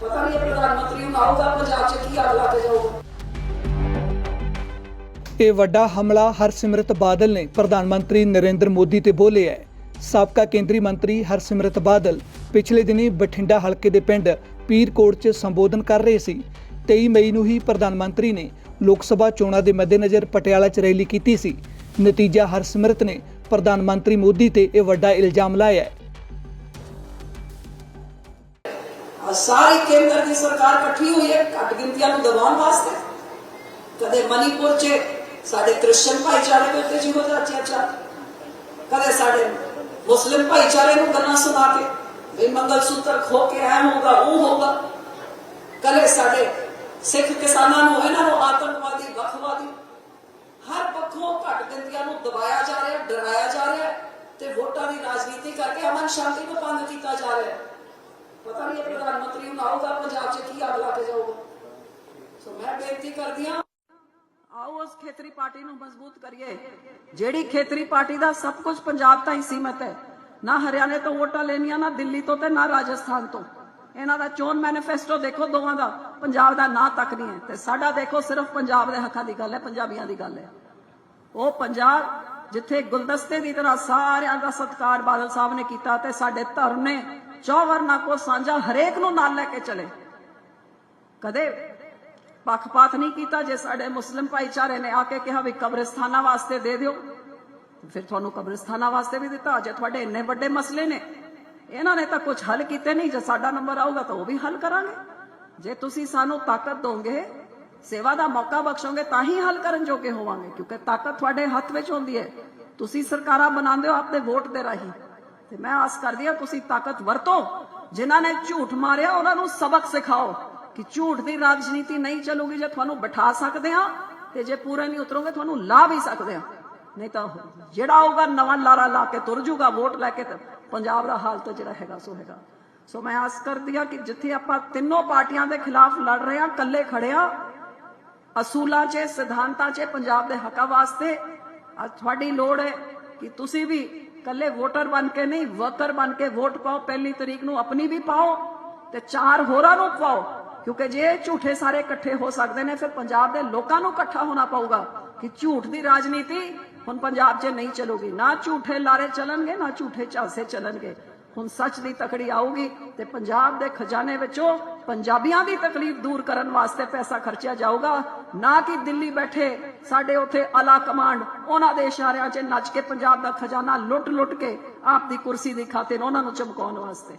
ਪਤਾ ਨਹੀਂ ਇਹ ਪ੍ਰਧਾਨ ਮੰਤਰੀ ਨੂੰ ਆਊਗਾ, ਪੰਜਾਬ 'ਚ ਕੀ ਅੱਗ ਲਾ ਜਾਊਗਾ? ਇਹ ਵੱਡਾ ਹਮਲਾ ਹਰਸਿਮਰਤ ਬਾਦਲ ਨੇ ਪ੍ਰਧਾਨ ਮੰਤਰੀ ਨਰਿੰਦਰ ਮੋਦੀ ਤੇ ਬੋਲਿਆ ਹੈ। ਸਾਬਕਾ ਕੇਂਦਰੀ ਮੰਤਰੀ ਹਰਸਿਮਰਤ ਬਾਦਲ ਪਿਛਲੇ ਦਿਨੀ ਬਠਿੰਡਾ ਹਲਕੇ ਦੇ ਪਿੰਡ ਪੀਰਕੋਟ 'ਚ ਸੰਬੋਧਨ ਕਰ ਰਹੇ ਸੀ। 23 ਮਈ ਨੂੰ ਹੀ ਪ੍ਰਧਾਨ ਮੰਤਰੀ ਨੇ ਲੋਕ ਸਭਾ ਚੋਣਾਂ ਦੇ ਮੱਦੇਨਜ਼ਰ ਪਟਿਆਲਾ 'ਚ ਰੈਲੀ ਕੀਤੀ ਸੀ। ਨਤੀਜਾ ਹਰਸਿਮਰਤ ਨੇ ਪ੍ਰਧਾਨ ਮੰਤਰੀ ਮੋਦੀ ਤੇ ਇਹ ਵੱਡਾ ਇਲਜ਼ਾਮ ਲਾਇਆ ਹੈ ਆ ਸਾਰੀ ਕੇਂਦਰ ਦੀ ਸਰਕਾਰ ਇਕੱਠੀ ਹੋਈ ਹੈ ਘੱਟ ਗਿਣਤੀਆਂ ਨੂੰ ਦਬਾਉਣ ਵਾਸਤੇ ਕਦੇ ਮਨੀਪੁਰ 'ਚ ਸਾਡੇ ਕ੍ਰਿਸਚੀਅਨ ਭਾਈਚਾਰੇ ਦੇ ਉੱਤੇ ਜਿਹੋ ਜਿਹਾ ਅਤਿਆਚਾਰ ਕਦੇ ਸਾਡੇ ਮੁਸਲਿਮ ਭਾਈਚਾਰੇ ਨੂੰ ਗੱਲਾਂ ਸੁਣਾ ਕੇ ਵੀ ਮੰਗਲ ਸੂਤਰ ਖੋ ਕੇ ਐ ਹੋਗਾ ਉਹ ਹੋਗਾ ਕਦੇ ਸਾਡੇ ਸਿੱਖ ਕਿਸਾਨਾਂ ਨੂੰ ਇਹਨਾਂ ਨੂੰ ਆਤੰਕਵਾਦੀ ਵੱਖਵਾਦੀ ਹਰ ਪੱਖੋਂ ਘੱਟ ਗਿਣਤੀਆਂ ਨੂੰ ਦਬਾਇਆ ਜਾ ਰਿਹਾ ਡਰਾਇਆ ਜਾ ਰਿਹਾ ਤੇ ਵੋਟਾਂ ਦੀ ਰਾਜਨੀਤੀ ਕਰਕੇ ਅਮਨ ਸ਼ਾਂਤੀ ਨੂੰ ਭੰਗ ਕੀਤਾ ਜਾ ਰਿਹਾ ਪਤਾ ਨਹੀਂ ਪ੍ਰਧਾਨ ਮੰਤਰੀ ਨੂੰ ਆਊਗਾ, ਪੰਜਾਬ 'ਚ ਕੀ ਅੱਗ ਲਾ ਕੇ ਜਾਊਗਾ। ਸੋ ਮੈਂ ਬੇਨਤੀ ਕਰਦੀ ਹਾਂ, ਆਓ ਉਸ ਖੇਤਰੀ ਪਾਰਟੀ ਨੂੰ ਮਜ਼ਬੂਤ ਕਰੀਏ। ਜਿਹੜੀ ਖੇਤਰੀ ਪਾਰਟੀ ਦਾ ਸਭ ਕੁਝ ਪੰਜਾਬ ਤਾਂ ਹੀ ਸੀਮਤ ਹੈ। ਨਾ ਹਰਿਆਣੇ ਤੋਂ ਵੋਟਾਂ ਲੈਣੀਆਂ, ਨਾ ਦਿੱਲੀ ਤੋਂ ਤੇ ਨਾ ਰਾਜਸਥਾਨ ਤੋਂ। ਇਹਨਾਂ ਦਾ ਚੋਣ ਮੈਨੀਫੈਸਟੋ ਦੇਖੋ ਦੋਵਾਂ ਦਾ, ਪੰਜਾਬ ਦਾ ਨਾਂ ਤੱਕ ਨਹੀਂ ਹੈ। ਤੇ ਸਾਡਾ ਦੇਖੋ ਸਿਰਫ ਪੰਜਾਬ ਦੇ ਹੱਕਾਂ ਦੀ ਗੱਲ ਹੈ, ਪੰਜਾਬੀਆਂ ਦੀ ਗੱਲ ਹੈ। ਉਹ ਪੰਜਾਬ ਜਿੱਥੇ ਗੁਲਦਸਤੇ ਦੀ ਤਰ੍ਹਾਂ ਸਾਰਿਆਂ ਦਾ ਸਤਿਕਾਰ ਬਾਦਲ ਸਾਹਿਬ ਨੇ ਕੀਤਾ ਤੇ ਸਾਡੇ ਧਰਮ ਨੇ ਚੌਵਰਨਾ ਕੋ ਸਾਂਝਾ ਹਰੇਕ ਨੂੰ ਨਾਲ ਲੈ ਕੇ ਚਲੇ। ਕਦੇ ਪੱਖਪਾਤ ਨਹੀਂ ਕੀਤਾ ਜੇ ਸਾਡੇ ਮੁਸਲਿਮ ਭਾਈਚਾਰੇ ਨੇ ਆ ਕੇ ਕਿਹਾ ਵੀ ਕਬਰਿਸਤਾਨਾਂ ਵਾਸਤੇ ਦੇ ਦਿਓ ਫਿਰ ਤੁਹਾਨੂੰ ਕਬਰਿਸਤਾਨਾਂ ਵਾਸਤੇ ਵੀ ਦਿੱਤਾ। ਜੇ ਤੁਹਾਡੇ ਇੰਨੇ ਵੱਡੇ ਮਸਲੇ ਨੇ, ਇਹਨਾਂ ਨੇ ਤਾਂ ਕੁਝ ਹੱਲ ਕੀਤੇ ਨਹੀਂ, ਜੇ ਸਾਡਾ ਨੰਬਰ ਆਊਗਾ ਤਾਂ ਉਹ ਵੀ ਹੱਲ ਕਰਾਂਗੇ। ਜੇ ਤੁਸੀਂ ਸਾਨੂੰ ਤਾਕਤ ਦੋਗੇ, ਸੇਵਾ ਦਾ ਮੌਕਾ ਬਖਸ਼ੋਗੇ, ਤਾਂ ਹੀ ਹੱਲ ਕਰਨ ਜੋਗੇ ਹੋਵਾਂਗੇ, ਕਿਉਂਕਿ ਤਾਕਤ ਤੁਹਾਡੇ ਹੱਥ ਵਿੱਚ ਹੁੰਦੀ ਹੈ। ਤੁਸੀਂ ਸਰਕਾਰਾਂ ਬਣਾਉਂਦੇ ਹੋ ਆਪਣੇ ਵੋਟ ਦੇ ਰਾਹੀਂ। ਤੇ ਮੈਂ ਆਸ ਕਰਦੀ ਹਾਂ ਤੁਸੀਂ ਤਾਕਤ ਵਰਤੋ। ਜਿਨ੍ਹਾਂ ਨੇ ਝੂਠ ਮਾਰਿਆ, ਉਹਨਾਂ ਨੂੰ ਸਬਕ ਸਿਖਾਓ ਕਿ ਝੂਠ ਦੀ ਰਾਜਨੀਤੀ ਨਹੀਂ ਚੱਲੂਗੀ ਜੇ ਤੁਹਾਨੂੰ ਬਿਠਾ ਸਕਦੇ ਆ ਤੇ ਜੇ ਪੂਰੇ ਨਹੀਂ ਉਤਰੋਗੇ ਤੁਹਾਨੂੰ ਲਾ ਵੀ ਸਕਦੇ ਆ ਨਹੀਂ ਤਾਂ ਜਿਹੜਾ ਆਊਗਾ, ਨਵਾਂ ਲਾਰਾ ਲਾ ਕੇ ਤੁਰ ਜੂਗਾ ਵੋਟ ਲੈ ਕੇ ਤੇ ਪੰਜਾਬ ਦਾ ਹਾਲ ਤਾਂ ਜਿਹੜਾ ਹੈਗਾ, ਸੋ ਹੈਗਾ। ਸੋ ਮੈਂ ਆਸ ਕਰਦੀ ਆ ਕਿ ਜਿੱਥੇ ਆਪਾਂ ਤਿੰਨੋਂ ਪਾਰਟੀਆਂ ਦੇ ਖਿਲਾਫ ਲੜ ਰਹੇ ਆ ਇਕੱਲੇ ਖੜੇ ਆ ਅਸੂਲਾਂ 'ਚ, ਸਿਧਾਂਤਾਂ 'ਚ, ਪੰਜਾਬ ਦੇ ਹੱਕਾਂ ਵਾਸਤੇ ਅੱਜ ਤੁਹਾਡੀ ਲੋੜ ਹੈ ਕਿ ਤੁਸੀਂ ਵੀ ਇਕੱਲੇ ਵੋਟਰ ਬਣ ਕੇ ਨਹੀਂ ਵਰਕਰ ਬਣ ਕੇ ਵੋਟ ਪਾਓ, ਪਹਿਲੀ ਤਰੀਕ ਨੂੰ ਆਪਣੀ ਵੀ ਪਾਓ ਤੇ ਚਾਰ ਹੋਰਾਂ ਨੂੰ ਪਾਓ। ਕਿਉਂਕਿ ਜੇ ਝੂਠੇ ਸਾਰੇ ਇਕੱਠੇ ਹੋ ਸਕਦੇ ਨੇ, ਫਿਰ ਪੰਜਾਬ ਦੇ ਲੋਕਾਂ ਨੂੰ ਇਕੱਠਾ ਹੋਣਾ ਪਊਗਾ ਕਿ ਝੂਠ ਦੀ ਰਾਜਨੀਤੀ ਹੁਣ ਪੰਜਾਬ 'ਚ ਨਹੀਂ ਚੱਲੂਗੀ। ਨਾ ਝੂਠੇ ਲਾਰੇ ਚੱਲਣਗੇ, ਨਾ ਝੂਠੇ ਝਾਂਸੇ ਚੱਲਣਗੇ। ਹੁਣ ਸੱਚ ਦੀ ਤਕੜੀ ਆਊਗੀ ਤੇ ਪੰਜਾਬ ਦੇ ਖਜ਼ਾਨੇ ਵਿੱਚੋਂ ਪੰਜਾਬੀਆਂ ਦੀ ਤਕਲੀਫ ਦੂਰ ਕਰਨ ਵਾਸਤੇ ਪੈਸਾ ਖਰਚਿਆ ਜਾਊਗਾ। ਨਾ ਕਿ ਦਿੱਲੀ ਬੈਠੇ ਸਾਡੇ ਉੱਥੇ ਅਲਾ ਕਮਾਂਡ, ਉਹਨਾਂ ਦੇ ਇਸ਼ਾਰਿਆਂ 'ਚ ਨੱਚ ਕੇ ਪੰਜਾਬ ਦਾ ਖਜ਼ਾਨਾ ਲੁੱਟ-ਲੁੱਟ ਕੇ ਆਪ ਦੀ ਕੁਰਸੀ ਦੀ ਖਾਤਰ ਉਹਨਾਂ ਨੂੰ ਚਮਕਾਉਣ ਵਾਸਤੇ।